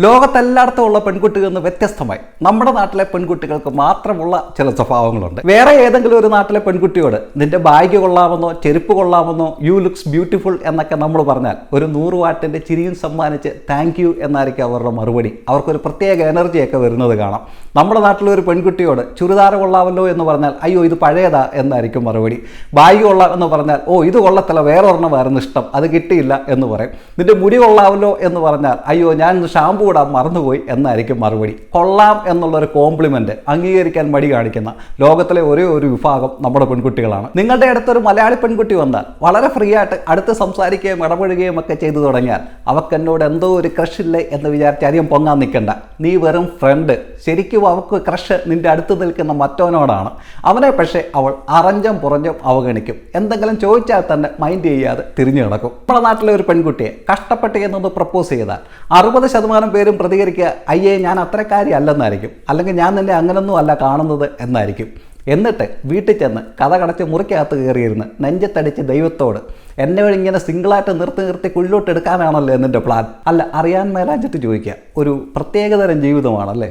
ലോകത്തെല്ലായിടത്തും ഉള്ള പെൺകുട്ടികളിൽ നിന്ന് വ്യത്യസ്തമായി നമ്മുടെ നാട്ടിലെ പെൺകുട്ടികൾക്ക് മാത്രമുള്ള ചില സ്വഭാവങ്ങളുണ്ട്. വേറെ ഏതെങ്കിലും ഒരു നാട്ടിലെ പെൺകുട്ടിയോട് നിന്റെ ബാഗ് കൊള്ളാമെന്നോ ചെരുപ്പ് കൊള്ളാമെന്നോ യു ലുക്സ് ബ്യൂട്ടിഫുൾ എന്നൊക്കെ നമ്മൾ പറഞ്ഞാൽ ഒരു നൂറ് വാട്ടിന്റെ ചിരിയും സമ്മാനിച്ച് താങ്ക് യു എന്നായിരിക്കും അവരുടെ മറുപടി. അവർക്കൊരു പ്രത്യേക എനർജിയൊക്കെ വരുന്നത് കാണാം. നമ്മുടെ നാട്ടിലെ ഒരു പെൺകുട്ടിയോട് ചുരിദാർ കൊള്ളാമല്ലോ എന്ന് പറഞ്ഞാൽ അയ്യോ ഇത് പഴയതാ എന്നായിരിക്കും മറുപടി. ബാഗ് കൊള്ളാം എന്ന് പറഞ്ഞാൽ ഓ ഇത് കൊള്ളത്തില്ല വേറെ ഒരെണ്ണമായിരുന്നു ഇഷ്ടം അത് കിട്ടിയില്ല എന്ന് പറയും. നിന്റെ മുടി കൊള്ളാമല്ലോ എന്ന് പറഞ്ഞാൽ അയ്യോ ഞാൻ ഷാമ്പു ഇടാൻ മറന്നുപോയി എന്നായിരിക്കും മറുപടി. കൊള്ളാം എന്നുള്ളൊരു കോംപ്ലിമെന്റ് അംഗീകരിക്കാൻ മടി കാണിക്കുന്ന ലോകത്തിലെ ഒരേ ഒരു വിഭാഗം നമ്മുടെ പെൺകുട്ടികളാണ്. നിങ്ങളുടെ അടുത്തൊരു മലയാളി പെൺകുട്ടി വന്നാൽ വളരെ ഫ്രീ ആയിട്ട് അടുത്ത് സംസാരിക്കുകയും ഇടപെടുകയും ഒക്കെ ചെയ്തു തുടങ്ങിയാൽ അവക്കെന്നോട് എന്തോ ഒരു ക്രഷ് ഇല്ലേ എന്ന് വിചാരിച്ച് അധികം പൊങ്ങാൻ നിൽക്കണ്ട. നീ വെറും ഫ്രണ്ട് ശരിക്കും അവൾക്ക് ക്രഷ് നിന്റെ അടുത്ത് നിൽക്കുന്ന മറ്റവനോടാണ്. അവനെ പക്ഷേ അവൾ അറഞ്ചം പുറഞ്ഞും അവഗണിക്കും. എന്തെങ്കിലും ചോദിച്ചാൽ തന്നെ മൈൻഡ് ചെയ്യാതെ തിരിഞ്ഞു കിടക്കും നമ്മുടെ നാട്ടിലെ ഒരു പെൺകുട്ടിയെ കഷ്ടപ്പെട്ട് എന്നൊന്ന് പ്രപ്പോസ് ചെയ്താൽ അറുപത് ശതമാനം പേരും പ്രതികരിക്കുക അയ്യേ ഞാൻ അത്രക്കാരി അല്ലെന്നായിരിക്കും അല്ലെങ്കിൽ ഞാൻ നിന്നെ അങ്ങനൊന്നും അല്ല കാണുന്നത് എന്നായിരിക്കും. എന്നിട്ട് വീട്ടിൽ ചെന്ന് കഥ കടച്ച് മുറിക്കകത്ത് കയറിയിരുന്ന് നെഞ്ചത്തടിച്ച് ദൈവത്തോട് എന്നെ ഇങ്ങനെ സിംഗിളായിട്ട് നിർത്തി നിർത്തി കുഴിലോട്ട് എടുക്കാനാണല്ലോ എന്നിന്റെ പ്ലാൻ അല്ല അറിയാൻ മേലാഞ്ചിട്ട് ചോദിക്കുക. ഒരു പ്രത്യേകതരം ജീവിതമാണല്ലേ?